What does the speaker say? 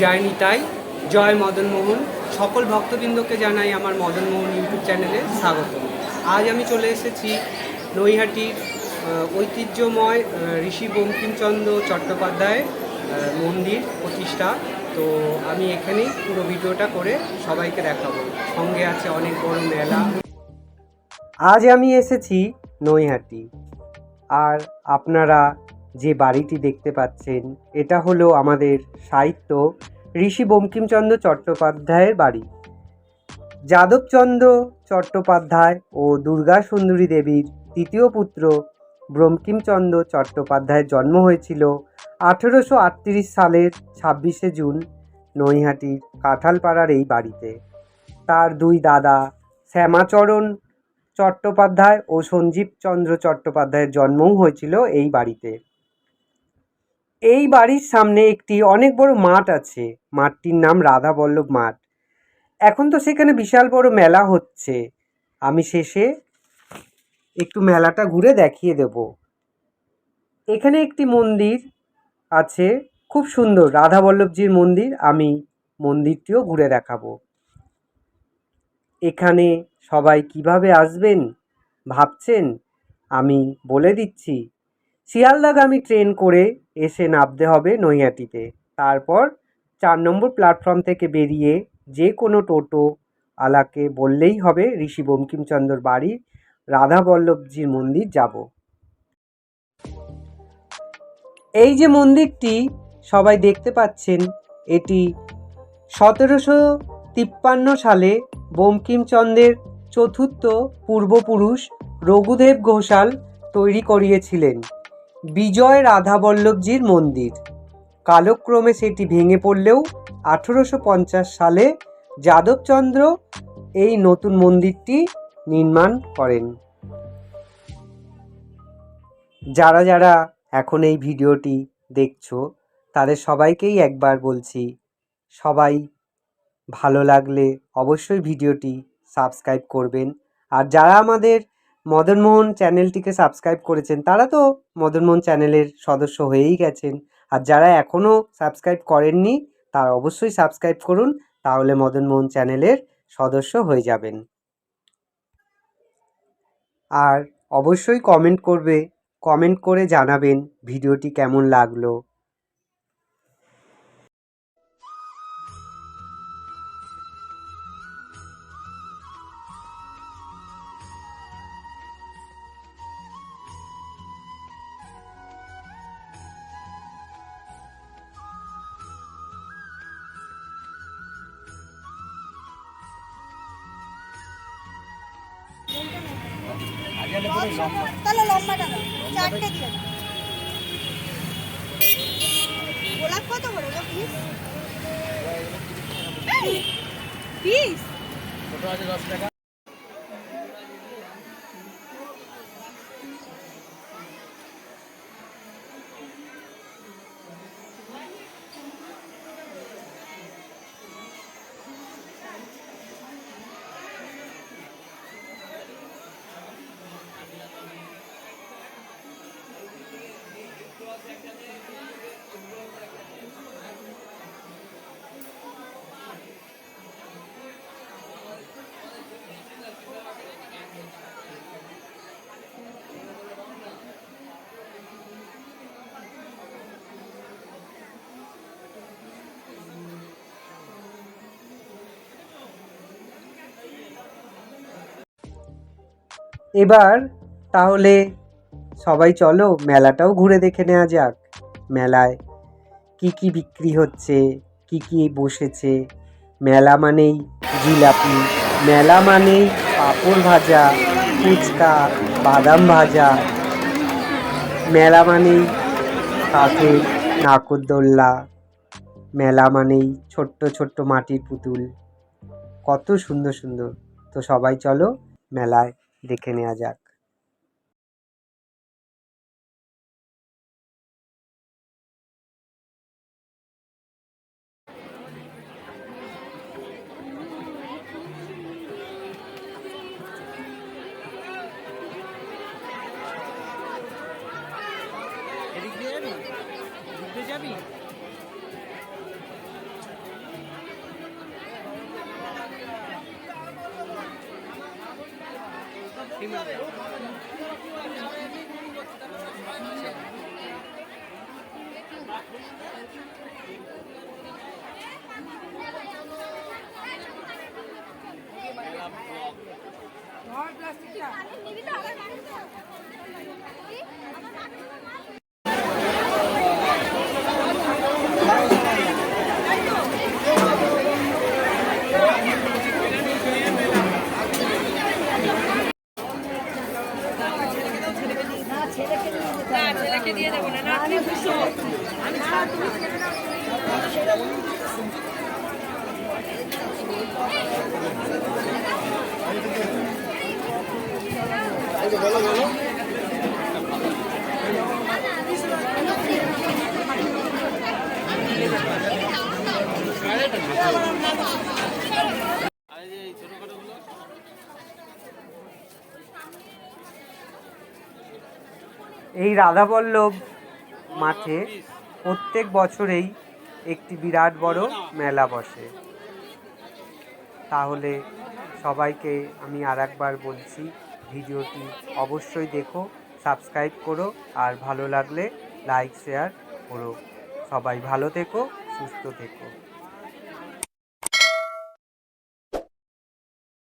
জয় নিতাই জয় মদনমোহন। সকল ভক্তবৃন্দকে জানাই আমার মদনমোহন ইউটিউব চ্যানেলে স্বাগত। আজ আমি চলে এসেছি নৈহাটির ঐতিহ্যময় ঋষি বঙ্কিমচন্দ্র চট্টোপাধ্যায় মন্দির প্রতিষ্ঠা। তো আমি এখানেই পুরো ভিডিওটা করে সবাইকে দেখাবো। সঙ্গে আছে অনেক বড় মেলা। আজ আমি এসেছি নৈহাটি। আর আপনারা যে বাড়িটি দেখতে পাচ্ছেন, এটা হলো আমাদের সাহিত্য ঋষি বঙ্কিমচন্দ্র চট্টোপাধ্যায়ের বাড়ি। যাদবচন্দ্র চট্টোপাধ্যায় ও দুর্গা সুন্দরী দেবীর তৃতীয় পুত্র বঙ্কিমচন্দ্র চট্টোপাধ্যায়ের জন্ম হয়েছিল আঠেরোশো আটত্রিশ সালের ছাব্বিশে জুন নৈহাটির কাঁঠালপাড়ার এই বাড়িতে। তার দুই দাদা শ্যামাচরণ চট্টোপাধ্যায় ও সঞ্জীবচন্দ্র চট্টোপাধ্যায়ের জন্মও হয়েছিল এই বাড়িতে। এই বাড়ির সামনে একটি অনেক বড় মাঠ আছে। মাঠটির নাম রাধা বল্লভ মাঠ। এখন তো সেখানে বিশাল বড় মেলা হচ্ছে। আমি শেষে একটু মেলাটা ঘুরে দেখিয়ে দেব। এখানে একটি মন্দির আছে, খুব সুন্দর। রাধা বল্লভজির মন্দির, আমি মন্দিরটিও ঘুরে দেখাবো। এখানে সবাই কীভাবে আসবেন, ভাবছেন, আমি বলে দিচ্ছি। শিয়ালদাগামী ট্রেন করে এসে নামতে হবে নৈহাটিতে। তারপর চার নম্বর প্ল্যাটফর্ম থেকে বেরিয়ে যে কোনো টোটো আলাকে বললেই হবে ঋষি বঙ্কিমচন্দ্রর বাড়ি রাধা বল্লভজির মন্দির যাব। এই যে মন্দিরটি সবাই দেখতে পাচ্ছেন, এটি সতেরোশো তিপ্পান্ন সালে বঙ্কিমচন্দ্রের চতুর্থ পূর্বপুরুষ রঘুদেব ঘোষাল তৈরি করিয়েছিলেন। বিজয় রাধাবল্লভজির মন্দির। কালক্রমে সেটি ভেঙে পড়লেও আঠেরোশো পঞ্চাশ সালে যাদবচন্দ্র এই নতুন মন্দিরটি নির্মাণ করেন। যারা যারা এখন এই ভিডিওটি দেখছ, তাদের সবাইকেই একবার বলছি, সবাই ভালো লাগলে অবশ্যই ভিডিওটি সাবস্ক্রাইব করবেন। আর যারা আমাদের মদনমোহন চ্যানেলটিকে সাবস্ক্রাইব করেছেন, তারা তো মদনমোহন চ্যানেলের সদস্য হয়েই গেছেন। আর যারা এখনও সাবস্ক্রাইব করেননি, তারা অবশ্যই সাবস্ক্রাইব করুন, তাহলে মদনমোহন চ্যানেলের সদস্য হয়ে যাবেন। আর অবশ্যই কমেন্ট করবে, কমেন্ট করে জানাবেন ভিডিওটি কেমন লাগল। তাহলে লম্বাটা দাও চারটে দিয়ে গোলাপ কত করে গো পিস পিস এবার তাহলে সবাই চলো মেলাটাও ঘুরে দেখে নেওয়া যাক। মেলায় কি কি বিক্রি হচ্ছে, কি কি বসেছে? মেলা মানেই জিলাপি, মেলা মানেই পাঁপড় ভাজা, ফুচকা, বাদাম ভাজা। মেলা মানেই কাঠের নাকরদোল্লা। মেলা মানেই ছোট্ট ছোট্ট মাটির পুতুল। কত সুন্দর সুন্দর। তো সবাই চলো মেলায় দেখে নেওয়া যাক এদিক হিমালয় নিবি তো আমার মানুষ আমার মানুষ এই রাধা রাধাবল্লভ মাঠে প্রত্যেক বছরেই একটি বিরাট বড় মেলা বসে। তাহলে সবাইকে আমি আর একবার বলছি, ভিডিওটি অবশ্যই দেখো, সাবস্ক্রাইব করো, আর ভালো লাগলে লাইক, শেয়ার করো। সবাই ভালো থেকো, সুস্থ থেকো।